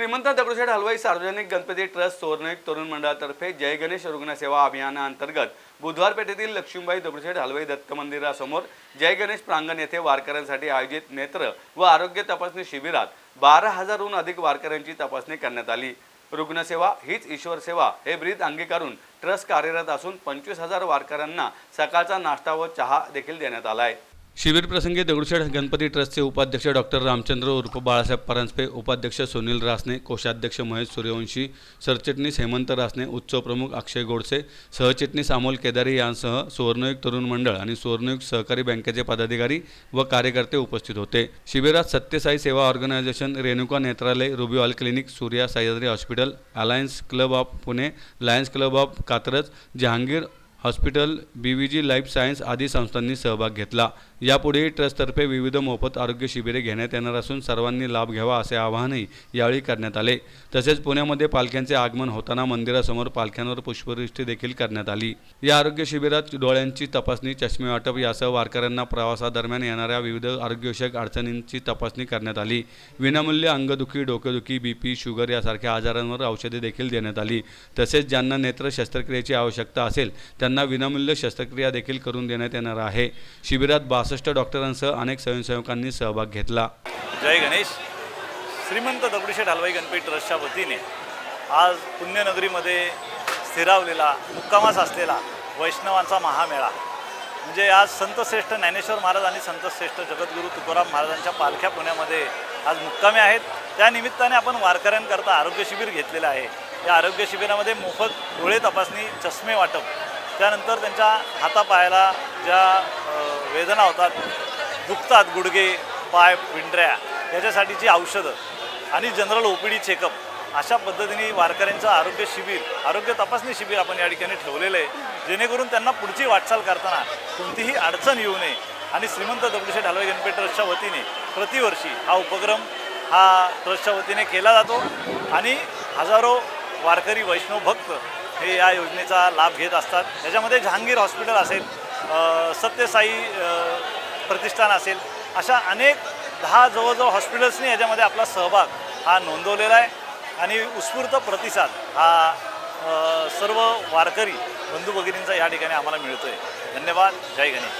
श्रीमंत दगडूशेठ हलवाई सार्वजनिक गणपती ट्रस्ट सोरनाईक तरुण मंडळातर्फे जय गणेश रुग्णसेवा अभियानाअंतर्गत बुधवार पेठेतील लक्ष्मीबाई दगडूशेठ हलवाई दत्त मंदिरासमोर जय गणेश प्रांगण येथे वारकऱ्यांसाठी आयोजित नेत्र व आरोग्य तपासणी शिबिरात बारा हजारहून अधिक वारकऱ्यांची तपासणी करण्यात आली. रुग्णसेवा हीच ईश्वर सेवा हे ब्रीद अंगीकारून ट्रस्ट कार्यरत असून पंचवीस हजार वारकऱ्यांना सकाळचा नाश्ता व चहा देखील देण्यात आला आहे शिबिर प्रसंगी दगडूशेठ गणपती ट्रस्टचे उपाध्यक्ष डॉक्टर रामचंद्र उर्फ बाळासाहेब परांजपे उपाध्यक्ष सुनील रासने कोषाध्यक्ष महेश सूर्यवंशी सरचिटणीस हेमंत रासने उत्सव प्रमुख अक्षय गोडसे सहचिटणीस अमोल केदारी यांसह सुवर्णयुग तरुण मंडळ आणि सुवर्णयुग सहकारी बँकेचे पदाधिकारी व कार्यकर्ते उपस्थित होते. शिबिरात Sathya Sai Seva organization Renuka Netralaya ruby hall clinic Surya Sahyadri hospital alliance club of Pune lions club of Katraj Jehangir hospital B V G life science आदी संस्थांनी सहभाग घेतला. यापुढेही ट्रस्टतर्फे विविध मोफत आरोग्य शिबिरे घेण्यात येणार असून सर्वांनी लाभ घ्यावा असे आवाहनही यावेळी करण्यात आले. तसेच पुण्यामध्ये पालख्यांचे आगमन होताना मंदिरासमोर पालख्यांवर पुष्पवृष्टी देखील करण्यात आली. या आरोग्य शिबिरात डोळ्यांची तपासणी चष्मे वाटप यासह वारकऱ्यांना प्रवासादरम्यान येणाऱ्या विविध आरोग्यविषयक अडचणींची तपासणी करण्यात आली. विनामूल्य अंगदुखी डोकेदुखी बी पी शुगर यासारख्या आजारांवर औषधे देखील देण्यात आली. तसेच ज्यांना नेत्र शस्त्रक्रियेची आवश्यकता असेल त्यांना त्यांना विनामूल्य शस्त्रक्रिया देखील करून देण्यात येणार आहे. शिबिरात बासष्ट डॉक्टरांसह अनेक स्वयंसेवकांनी सहभाग घेतला. जय गणेश. श्रीमंत दगडूशेठ हलवाई गणपती ट्रस्टच्या वतीने आज पुण्यनगरीमध्ये स्थिरावलेला मुक्कामास असलेला वैष्णवांचा महामेळा. म्हणजे आज संतश्रेष्ठ ज्ञानेश्वर महाराज आणि संतश्रेष्ठ जगद्गुरू तुकाराम महाराजांच्या पालख्या पुण्यामध्ये आज मुक्कामे आहेत. त्यानिमित्ताने आपण वारकऱ्यांकरता आरोग्य शिबिर घेतलेलं आहे. या आरोग्य शिबिरामध्ये मोफत डोळे तपासणी चष्मे वाटप त्यानंतर त्यांच्या हातापायाला ज्या वेदना होतात दुखतात गुडघे पाय पिंढऱ्या याच्यासाठीची औषधं आणि general O P D checkup अशा पद्धतीने वारकऱ्यांचं आरोग्य शिबिर आरोग्य तपासणी शिबिर आपण या ठिकाणी ठेवलेलं आहे. जेणेकरून त्यांना पुढची वाटचाल करताना कोणतीही अडचण येऊ नये आणि श्रीमंत दगडूशेठ हलवाई गणपती ट्रस्टच्या वतीने प्रतिवर्षी हा उपक्रम हा ट्रस्टच्या वतीने केला जातो आणि हजारो वारकरी वैष्णव भक्त हे या योजनेचा लाभ घेत असतात. त्याच्यामध्ये जहांगीर हॉस्पिटल असेल सत्यसाई प्रतिष्ठान असेल अशा अनेक दहा जवळजवळ हॉस्पिटल्सनी याच्यामध्ये आपला सहभाग हा नोंदवलेला आहे. आणि उत्स्फूर्त प्रतिसाद हा सर्व वारकरी बंधू भगिनींचा या ठिकाणी आम्हाला मिळतो आहे धन्यवाद. जय गणेश.